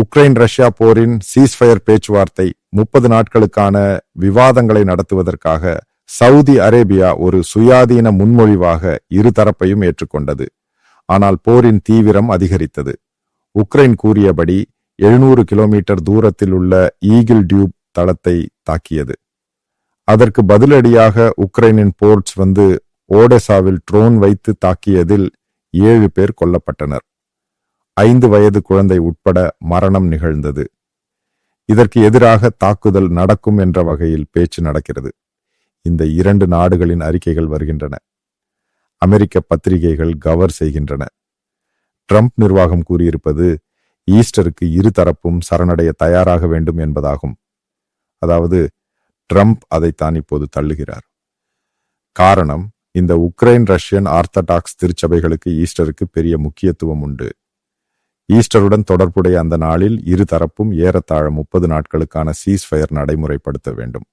Ukraine Russia போரின் ceasefire பேச்சுவார்த்தை முப்பது நாட்களுக்கான விவாதங்களை நடத்துவதற்காக சவுதி அரேபியா ஒரு சுயாதீன முன்மொழிவாக இருதரப்பையும் ஏற்றுக்கொண்டது. ஆனால் போரின் தீவிரம் அதிகரித்தது. உக்ரைன் கூறியபடி எழுநூறு கிலோமீட்டர் தூரத்தில் உள்ள ஈகிள் டியூப் தளத்தை தாக்கியது. அதற்கு பதிலடியாக உக்ரைனின் போர்ட்ஸ் வந்து ஓடெசாவில் ட்ரோன் வைத்து தாக்கியதில் ஏழு பேர் கொல்லப்பட்டனர். ஐந்து வயது குழந்தை உட்பட மரணம் நிகழ்ந்தது. இதற்கு எதிராக தாக்குதல் நடக்கும் என்ற வகையில் பேச்சு நடக்கிறது. இந்த இரண்டு நாடுகளின் அறிக்கைகள் வருகின்றன. அமெரிக்க பத்திரிகைகள் கவர் செய்கின்றன. ட்ரம்ப் நிர்வாகம் கூறியிருப்பது ஈஸ்டருக்கு இரு தரப்பும் சரணடைய தயாராக வேண்டும் என்பதாகும். அதாவது ட்ரம்ப் அதைத்தான் இப்போது தள்ளுகிறார். காரணம் இந்த உக்ரைன் ரஷ்யன் ஆர்த்தடாக்ஸ் திருச்சபைகளுக்கு ஈஸ்டருக்கு பெரிய முக்கியத்துவம் உண்டு. ஈஸ்டருடன் தொடர்புடைய அந்த நாளில் இரு தரப்பும் ஏறத்தாழ முப்பது நாட்களுக்கான சீஸ்ஃபயர் நடைமுறைப்படுத்த வேண்டும்.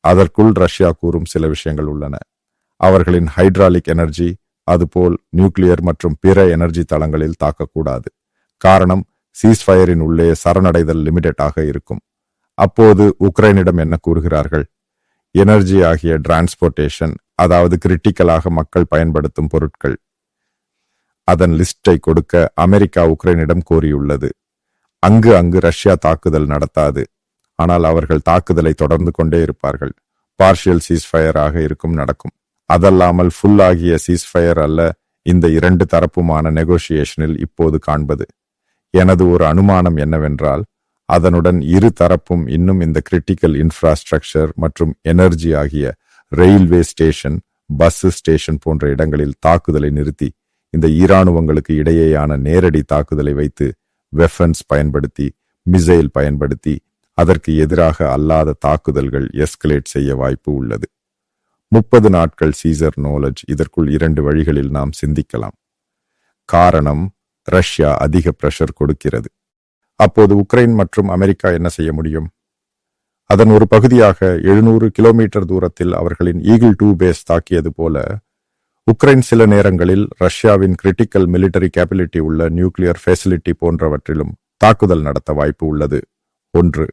அதற்குள் ரஷ்யா கூறும் சில விஷயங்கள் உள்ளன. அவர்களின் ஹைட்ராலிக் எனர்ஜி அதுபோல் நியூக்ளியர் மற்றும் பிற எனர்ஜி தளங்களில் தாக்கக்கூடாது. காரணம் சீஸ்ஃபயரின் உள்ளே சரணடைதல் லிமிடெட்டாக இருக்கும். அப்போது உக்ரைனிடம் என்ன கூறுகிறார்கள்? எனர்ஜி ஆகிய டிரான்ஸ்போர்ட்டேஷன் அதாவது கிரிட்டிக்கலாக மக்கள் பயன்படுத்தும் பொருட்கள். அதன் லிஸ்டை கொடுக்க அமெரிக்கா உக்ரைனிடம் கோரியுள்ளது. அங்கு அங்கு ரஷ்யா தாக்குதல் நடத்தாது. ஆனால் அவர்கள் தாக்குதலை தொடர்ந்து கொண்டே இருப்பார்கள். பார்ஷியல் சீஸ்ஃபயராக இருக்கும் நடக்கும். அதல்லாமல் ஃபுல் ஆகிய சீஸ்ஃபயர் அல்ல இந்த இரண்டு தரப்புமான நெகோசியேஷனில் இப்போது காண்பது. எனது ஒரு அனுமானம் என்னவென்றால் அதனுடன் இரு தரப்பும் இன்னும் இந்த கிரிட்டிக்கல் இன்ஃப்ராஸ்ட்ரக்சர் மற்றும் எனர்ஜி ஆகிய ரயில்வே ஸ்டேஷன் பஸ் ஸ்டேஷன் போன்ற இடங்களில் தாக்குதலை நிறுத்தி இந்த ஈராணுவங்களுக்கு இடையேயான நேரடி தாக்குதலை வைத்து வெஃபன்ஸ் பயன்படுத்தி மிசைல் பயன்படுத்தி அதற்கு எதிராக அல்லாத தாக்குதல்கள் எஸ்கலேட் செய்ய வாய்ப்பு உள்ளது. முப்பது நாட்கள் சீசர் நோலஜ் இதற்குள் இரண்டு வழிகளில் நாம் சிந்திக்கலாம். காரணம் ரஷ்யா அதிக பிரஷர் கொடுக்கிறது. அப்போது உக்ரைன் மற்றும் அமெரிக்கா என்ன செய்ய முடியும்? அதன் ஒரு பகுதியாக எழுநூறு கிலோமீட்டர் தூரத்தில் அவர்களின் ஈகிள் டூ பேஸ் தாக்கியது போல உக்ரைன் சில நேரங்களில் ரஷ்யாவின் கிரிட்டிக்கல் மிலிட்டரி கேபிலிட்டி உள்ள நியூக்ளியர் ஃபெசிலிட்டி போன்றவற்றிலும் தாக்குதல் நடத்த வாய்ப்பு உள்ளது. ஒன்று.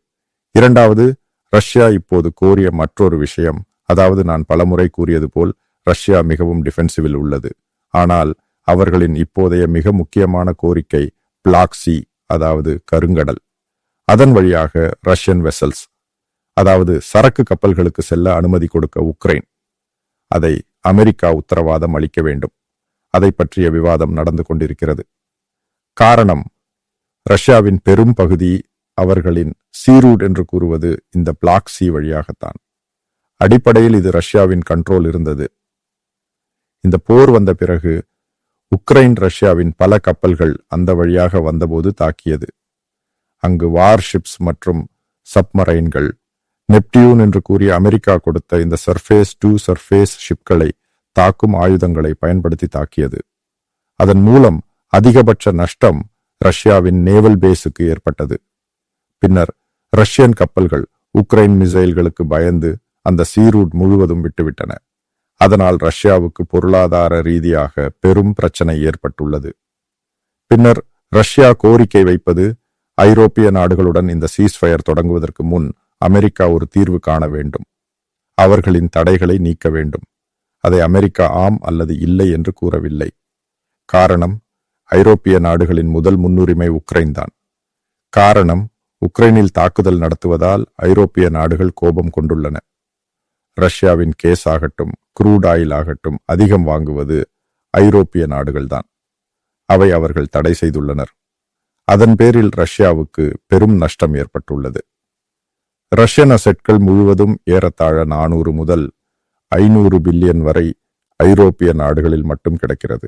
இரண்டாவது ரஷ்யா இப்போது கோரிய மற்றொரு விஷயம். அதாவது நான் பலமுறை கூறியது போல் ரஷ்யா மிகவும் டிஃபென்சிவில் உள்ளது. ஆனால் அவர்களின் இப்போதைய மிக முக்கியமான கோரிக்கை பிளாக் சி அதாவது கருங்கடல். அதன் வழியாக ரஷ்யன் வெசல்ஸ் அதாவது சரக்கு கப்பல்களுக்கு செல்ல அனுமதி கொடுக்க உக்ரைன். அதை அமெரிக்கா உத்தரவாதம் அளிக்க வேண்டும். அதை பற்றிய விவாதம் நடந்து கொண்டிருக்கிறது. காரணம் ரஷ்யாவின் பெரும் பகுதி அவர்களின் சீரூட் என்று கூறுவது இந்த பிளாக் சி வழியாகத்தான். அடிப்படையில் இது ரஷ்யாவின் கண்ட்ரோல் இருந்தது. இந்த போர் வந்த பிறகு உக்ரைன் ரஷ்யாவின் பல கப்பல்கள் அந்த வழியாக வந்தபோது தாக்கியது. அங்கு வார்ஷிப்ஸ் மற்றும் சப்மரைன்கள் நெப்டியூன் என்று கூறிய அமெரிக்கா கொடுத்த இந்த சர்ஃபேஸ் டு சர்ஃபேஸ் ஷிப்களை தாக்கும் ஆயுதங்களை பயன்படுத்தி தாக்கியது. அதன் மூலம் அதிகபட்ச நஷ்டம் ரஷ்யாவின் நேவல் பேஸுக்கு ஏற்பட்டது. பின்னர் ரஷ்யன் கப்பல்கள் உக்ரைன் மிசைல்களுக்கு பயந்து அந்த சீரூட் முழுவதும் விட்டுவிட்டன. அதனால் ரஷ்யாவுக்கு பொருளாதார ரீதியாக பெரும் பிரச்சனை ஏற்பட்டுள்ளது. பின்னர் ரஷ்யா கோரிக்கை வைப்பது ஐரோப்பிய நாடுகளுடன் இந்த சீஸ்ஃபயர் தொடங்குவதற்கு முன் அமெரிக்கா ஒரு தீர்வு காண வேண்டும். அவர்களின் தடைகளை நீக்க வேண்டும். அதை அமெரிக்கா ஆம் அல்லது இல்லை என்று கூறவில்லை. காரணம் ஐரோப்பிய நாடுகளின் முதல் முன்னுரிமை உக்ரைன் தான் காரணம் உக்ரைனில் தாக்குதல் நடத்துவதால் ஐரோப்பிய நாடுகள் கோபம் கொண்டுள்ளன. ரஷ்யாவின் கேஸ் ஆகட்டும் குரூட் ஆயில் ஆகட்டும் அதிகம் வாங்குவது ஐரோப்பிய நாடுகள்தான். அவை அவர்கள் தடை செய்துள்ளனர். அதன் பேரில் ரஷ்யாவுக்கு பெரும் நஷ்டம் ஏற்பட்டுள்ளது. ரஷ்யன் அசெட்கள் முழுவதும் ஏறத்தாழ நானூறு முதல் ஐநூறு பில்லியன் வரை ஐரோப்பிய நாடுகளில் மட்டும் கிடைக்கிறது.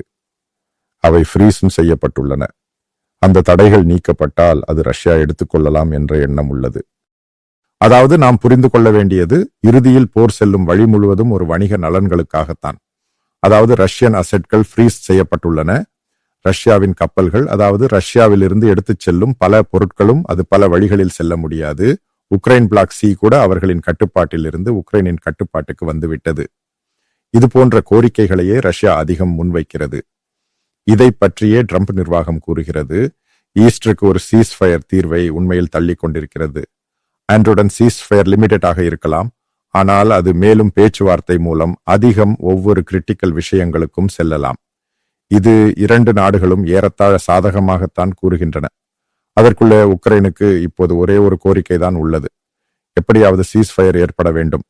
அவை ஃப்ரீஸும் செய்யப்பட்டுள்ளன. அந்த தடைகள் நீக்கப்பட்டால் அது ரஷ்யா எடுத்துக்கொள்ளலாம் என்ற எண்ணம் உள்ளது. அதாவது நாம் புரிந்து கொள்ள வேண்டியது இறுதியில் போர் செல்லும் வழி முழுவதும் ஒரு வணிக நலன்களுக்காகத்தான். அதாவது ரஷ்யன் அசெட்கள் ஃப்ரீஸ் செய்யப்பட்டுள்ளன. ரஷ்யாவின் கப்பல்கள் அதாவது ரஷ்யாவிலிருந்து எடுத்துச் செல்லும் பல பொருட்களும் அது பல வழிகளில் செல்ல முடியாது. உக்ரைன் பிளாக் சி கூட அவர்களின் கட்டுப்பாட்டிலிருந்து உக்ரைனின் கட்டுப்பாட்டுக்கு வந்துவிட்டது. இது போன்ற கோரிக்கைகளையே ரஷ்யா அதிகம் முன்வைக்கிறது. இதை பற்றியே ட்ரம்ப் நிர்வாகம் கூறுகிறது. ஈஸ்டருக்கு ஒரு சீஸ் ஃபயர் தீர்வை உண்மையில் தள்ளி கொண்டிருக்கிறது. அன்றுடன் சீஸ் ஃபயர் லிமிடெடாக இருக்கலாம். ஆனால் அது மேலும் பேச்சுவார்த்தை மூலம் அதிகம் ஒவ்வொரு கிரிட்டிக்கல் விஷயங்களுக்கும் செல்லலாம். இது இரண்டு நாடுகளும் ஏறத்தாழ சாதகமாகத்தான் கூறுகின்றன. அதற்குள்ளே உக்ரைனுக்கு இப்போது ஒரே ஒரு கோரிக்கை தான் உள்ளது. எப்படியாவது சீஸ்ஃபயர் ஏற்பட வேண்டும்.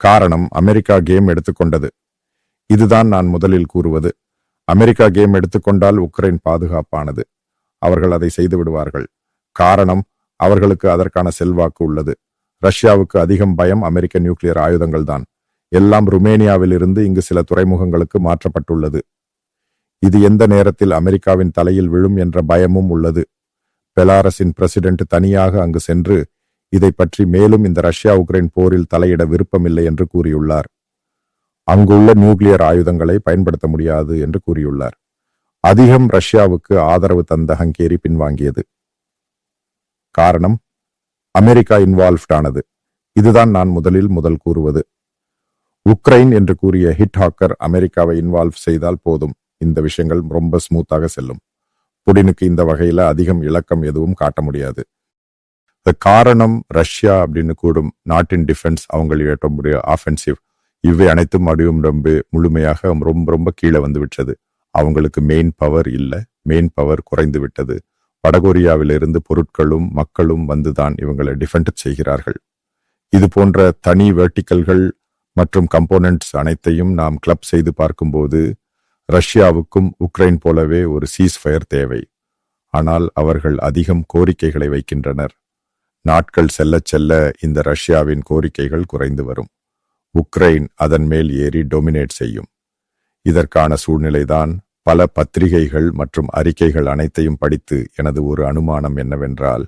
காரணம் அமெரிக்கா கேம் எடுத்துக்கொண்டது. இதுதான் நான் முதலில் கூறுவது. அமெரிக்கா கேம் எடுத்துக்கொண்டால் உக்ரைன் பாதுகாப்பானது. அவர்கள் அதை செய்து விடுவார்கள். காரணம் அவர்களுக்கு அதற்கான செல்வாக்கு உள்ளது. ரஷ்யாவுக்கு அதிகம் பயம் அமெரிக்க நியூக்ளியர் ஆயுதங்கள் தான். எல்லாம் ருமேனியாவில் இருந்து இங்கு சில துறைமுகங்களுக்கு மாற்றப்பட்டுள்ளது. இது எந்த நேரத்தில் அமெரிக்காவின் தலையில் விழும் என்ற பயமும் உள்ளது. பெலாரஸின் பிரசிடென்ட் தனியாக அங்கு சென்று இதை பற்றி மேலும் இந்த ரஷ்யா உக்ரைன் போரில் தலையிட விருப்பமில்லை என்று கூறியுள்ளார். அங்குள்ள நியூக்ளியர் ஆயுதங்களை பயன்படுத்த முடியாது என்று கூறியுள்ளார். அதிகம் ரஷ்யாவுக்கு ஆதரவு தந்த ஹங்கேரி பின்வாங்கியது. காரணம் அமெரிக்கா இன்வால்வ்ட் ஆனது. இதுதான் நான் முதலில் முதல் கூறுவது. உக்ரைன் என்று கூறிய ஹிட் ஹாக்கர் அமெரிக்காவை இன்வால்வ் செய்தால் போதும். இந்த விஷயங்கள் ரொம்ப ஸ்மூத்தாக செல்லும். புடினுக்கு இந்த வகையில அதிகம் இலக்கம் எதுவும் காட்ட முடியாது. காரணம் ரஷ்யா அப்படின்னு கூடும் நாட்டின் டிஃபென்ஸ் அவங்களுடைய ஆஃபென்சிவ் இவை அனைத்தும் அடியும் ரொம்ப முழுமையாக ரொம்ப ரொம்ப கீழே வந்து விட்டது. அவங்களுக்கு மெயின் பவர் இல்லை. மெயின் பவர் குறைந்து விட்டது. வடகொரியாவிலிருந்து பொருட்களும் மக்களும் வந்துதான் இவங்களை டிஃபெண்ட் செய்கிறார்கள். இது போன்ற தனி வெர்டிக்கல்கள் மற்றும் கம்போனன்ட்ஸ் அனைத்தையும் நாம் கிளப் செய்து பார்க்கும்போது ரஷ்யாவுக்கும் உக்ரைன் போலவே ஒரு சீஸ்ஃபயர் தேவை. ஆனால் அவர்கள் அதிகம் கோரிக்கைகளை வைக்கின்றனர். நாட்கள் செல்லச் செல்ல இந்த ரஷ்யாவின் கோரிக்கைகள் குறைந்து வரும். உக்ரைன் அதன் மேல் ஏறி டொமினேட் செய்யும். இதற்கான சூழ்நிலைதான் பல பத்திரிகைகள் மற்றும் அறிக்கைகள் அனைத்தையும் படித்து எனது ஒரு அனுமானம் என்னவென்றால்